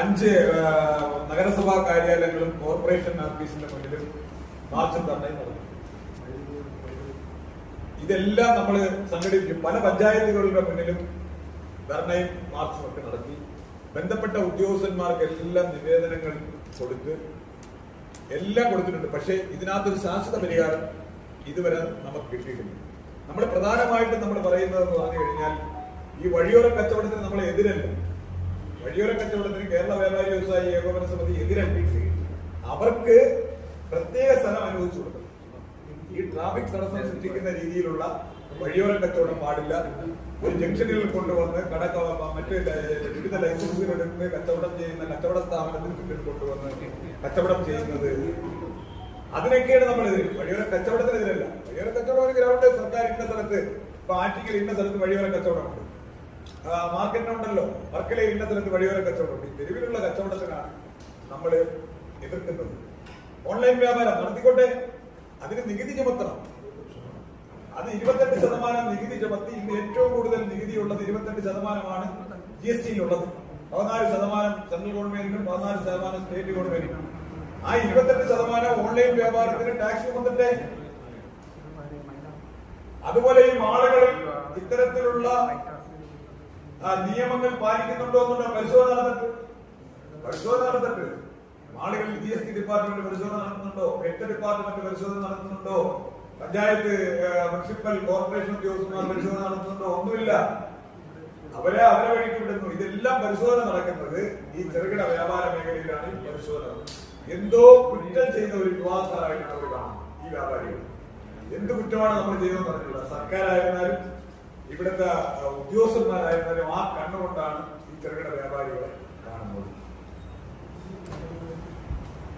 അഞ്ച് നഗരസഭാ കാര്യാലയങ്ങളും കോർപ്പറേഷൻ ഓഫീസിന്റെ മുന്നിലും മാർച്ചും ധർണയും നടന്നു ഇതെല്ലാം നമ്മൾ സംഘടിപ്പിക്കും. പല പഞ്ചായത്തുകളുടെ മുന്നിലും ധർണയും മാർച്ചും ഒക്കെ നടത്തി ബന്ധപ്പെട്ട ഉദ്യോഗസ്ഥന്മാർക്ക് എല്ലാം നിവേദനങ്ങൾ കൊടുത്ത് എല്ലാം കൊടുത്തിട്ടുണ്ട്. പക്ഷേ ഇതിനകത്തൊരു ശാശ്വത പരിഹാരം ഇതുവരെ നമുക്ക് കിട്ടിയിട്ടില്ല. നമ്മൾ പ്രധാനമായിട്ടും നമ്മൾ പറയുന്നതെന്ന് പറഞ്ഞു കഴിഞ്ഞാൽ ഈ വഴിയോര കച്ചവടത്തിന് നമ്മൾ എതിരല്ല. വഴിയോര കച്ചവടത്തിന് കേരള വ്യാപാരി വ്യവസായി ഏകോപന സമിതി എതിരല്ല അവർക്ക് പ്രത്യേക സ്ഥലം അനുവദിച്ചു കൊടുക്കണം ഈ ട്രാഫിക് തടസ്സം സൃഷ്ടിക്കുന്ന രീതിയിലുള്ള വഴിയോര കച്ചവടം പാടില്ല. ഒരു ജംഗ്ഷനിൽ കൊണ്ടുവന്ന് കടക്ക മറ്റു വിവിധ ലൈസൻസുകൾ എടുത്ത് കച്ചവടം ചെയ്യുന്ന കച്ചവട സ്ഥാപനത്തിന് പിന്നിൽ കൊണ്ടുവന്ന് കച്ചവടം ചെയ്യുന്നത്. അതിനൊക്കെയാണ് നമ്മൾ എതിര്. വഴിയോര കച്ചവടത്തിനെതിരല്ല വഴിയോര കച്ചവടം ഗ്രൗണ്ട് സർക്കാർ ഇന്ന സ്ഥലത്ത് ഇപ്പൊ ആറ്റിക്കൽ ഇന്ന സ്ഥലത്ത് വഴിയോര കച്ചവടമുണ്ട് മാർക്കറ്റിനുണ്ടല്ലോ. വർക്കല ഇന്ന സ്ഥലത്ത് വഴിയോര കച്ചവടമുണ്ട്. ഈ തെരുവിലുള്ള കച്ചവടത്തിനാണ് നമ്മൾ എതിർക്കുന്നത്. ഓൺലൈൻ വ്യാപാരം നടത്തിക്കോട്ടെ. അതിന് നികുതി ചുമത്തണം. അത് ഇരുപത്തെട്ട് ശതമാനം നികുതി ചുമത്തി ഇന്ന് ഏറ്റവും കൂടുതൽ നികുതി ഉള്ളത് ഇരുപത്തെട്ട് ശതമാനമാണ് ജി എസ് ടിയിലുള്ളത്. പതിനാല് ശതമാനം സെൻട്രൽ ഗവൺമെന്റിനും പതിനാല് ശതമാനം സ്റ്റേറ്റ് ഗവൺമെന്റിനും. ആ ഇരുപത്തെട്ട് ശതമാനം ഓൺലൈൻ വ്യാപാരത്തിന് ടാക്സ് ചുമത്തട്ടെ അതുപോലെ ഈ മാളുകളിൽ ഇത്തരത്തിലുള്ള നിയമങ്ങൾ പാലിക്കുന്നുണ്ടോ എന്നുള്ള പരിശോധന നടന്നിട്ട്? പരിശോധന നടന്നിട്ട്. ആളുകളിൽ ജി എസ് ടി ഡിപ്പാർട്ട്മെന്റ് പരിശോധന നടത്തുന്നുണ്ടോ? എട്ട് ഡിപ്പാർട്ട്മെന്റ് പരിശോധന നടത്തുന്നുണ്ടോ? പഞ്ചായത്ത് മുനിസിപ്പൽ കോർപ്പറേഷൻ ഉദ്യോഗസ്ഥന്മാർ പരിശോധന നടത്തുന്നുണ്ടോ? ഒന്നുമില്ല. അവരെ അവരെ വഴിക്ക് വിടുന്നു ഇതെല്ലാം പരിശോധന നടക്കുന്നത് ഈ ചെറുകിട വ്യാപാര മേഖലയിലാണ് ഈ പരിശോധന. എന്തോ കുറ്റം ചെയ്ത ഒരു യുവാക്കളായിട്ടാണ് അവർ കാണുന്നത് ഈ വ്യാപാരികൾ. എന്ത് കുറ്റമാണ് നമ്മൾ ചെയ്തതെന്ന് പറഞ്ഞിട്ടുള്ളത് സർക്കാരായിരുന്നാലും ഇവിടുത്തെ ഉദ്യോഗസ്ഥന്മാരായിരുന്നാലും ആ കണ്ണുകൊണ്ടാണ് ഈ ചെറുകിട വ്യാപാരികളെ കാണുന്നത്.